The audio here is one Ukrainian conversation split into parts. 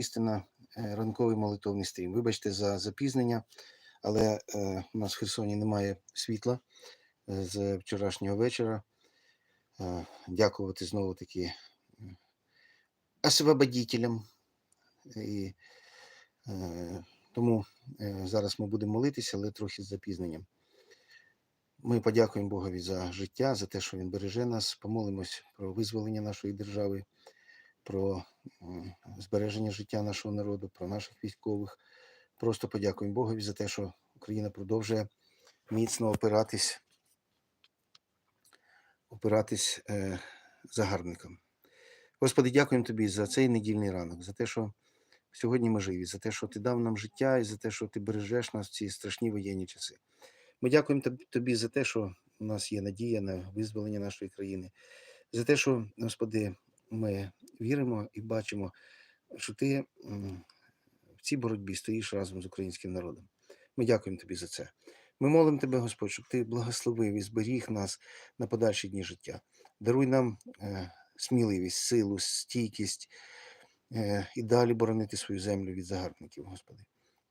істина е, ранковий молитовний стрім. Вибачте за запізнення, але е, у нас в Херсоні немає світла е, з вчорашнього вечора. Е, дякувати знову таки е, освободителям. І, е, тому е, зараз ми будемо молитися, але трохи з запізненням. Ми подякуємо Богові за життя, за те, що Він береже нас. Помолимось про визволення нашої держави, про збереження життя нашого народу, про наших військових. Просто подякуємо Богові за те, що Україна продовжує міцно опиратись, опиратись е, загарбникам. Господи, дякуємо Тобі за цей недільний ранок, за те, що сьогодні ми живі, за те, що Ти дав нам життя і за те, що Ти бережеш нас в ці страшні воєнні часи. Ми дякуємо Тобі за те, що у нас є надія на визволення нашої країни, за те, що, Господи, ми віримо і бачимо, що Ти в цій боротьбі стоїш разом з українським народом. Ми дякуємо Тобі за це. Ми молимо Тебе, Господь, щоб Ти благословив і зберіг нас на подальші дні життя. Даруй нам е, сміливість, силу, стійкість е, і далі боронити свою землю від загарбників, Господи.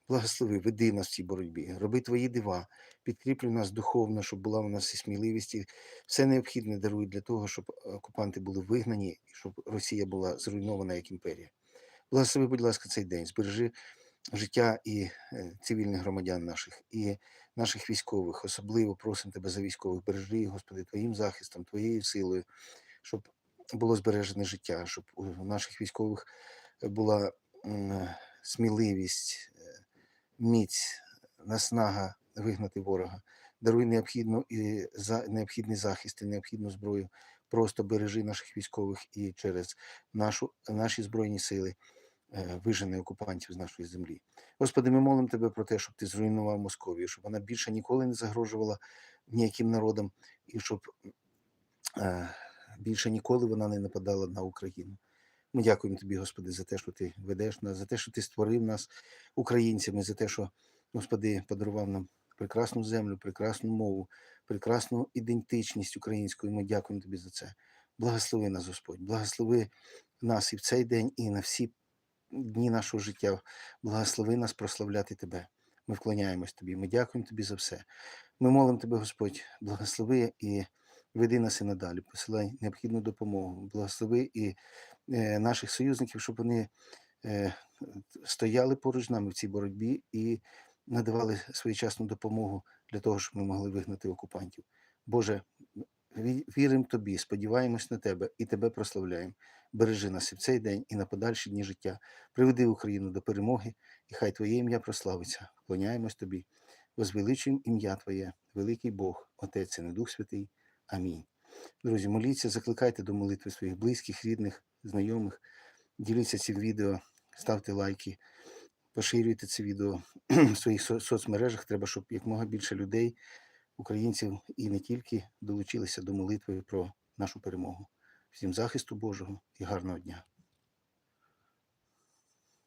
Благослови, веди нас в цій боротьбі, роби твої дива, підкріплюй нас духовно, щоб була у нас і сміливість, і все необхідне даруй для того, щоб окупанти були вигнані і щоб Росія була зруйнована як імперія. Благослови, будь ласка, цей день, збережи життя і е, цивільних громадян наших, і наших військових. Особливо просимо тебе за військових. Бережи, Господи, твоїм захистом, твоєю силою, щоб було збережене життя, щоб у наших військових була сміливість, е, міць, наснага вигнати ворога. Даруй необхідну і за необхідний захист і необхідну зброю. Просто бережи наших військових і через нашу, наші збройні сили е, вижени окупантів з нашої землі. Господи, ми молимо Тебе про те, щоб Ти зруйнував Московію, щоб вона більше ніколи не загрожувала ніяким народам, і щоб е, більше ніколи вона не нападала на Україну. Ми дякуємо Тобі, Господи, за те, що Ти ведеш нас, за те, що Ти створив нас українцями, за те, що, Господи, подарував нам прекрасну землю, прекрасну мову, прекрасну ідентичність українську. І ми дякуємо Тобі за це. Благослови нас, Господь, благослови нас і в цей день, і на всі дні нашого життя. Благослови нас прославляти Тебе. Ми вклоняємось Тобі. Ми дякуємо Тобі за все. Ми молимо Тебе, Господь, благослови і веди нас і надалі. Посилай необхідну допомогу. Благослови і наших союзників, щоб вони е, стояли поруч з нами в цій боротьбі і надавали своєчасну допомогу для того, щоб ми могли вигнати окупантів. Боже, віримо Тобі, сподіваємось на Тебе і Тебе прославляємо. Бережи нас і в цей день, і на подальші дні життя. Приведи Україну до перемоги, і хай Твоє ім'я прославиться. Вклоняємось Тобі. Возвеличуємо ім'я Твоє, великий Бог, Отець і Дух Святий. Амінь. Друзі, моліться, закликайте до молитви своїх близьких, рідних, знайомих. Діліться цим відео, ставте лайки, поширюйте це відео в своїх соцмережах. Треба, щоб якомога більше людей, українців і не тільки долучилися до молитви про нашу перемогу. Всім захисту Божого і гарного дня.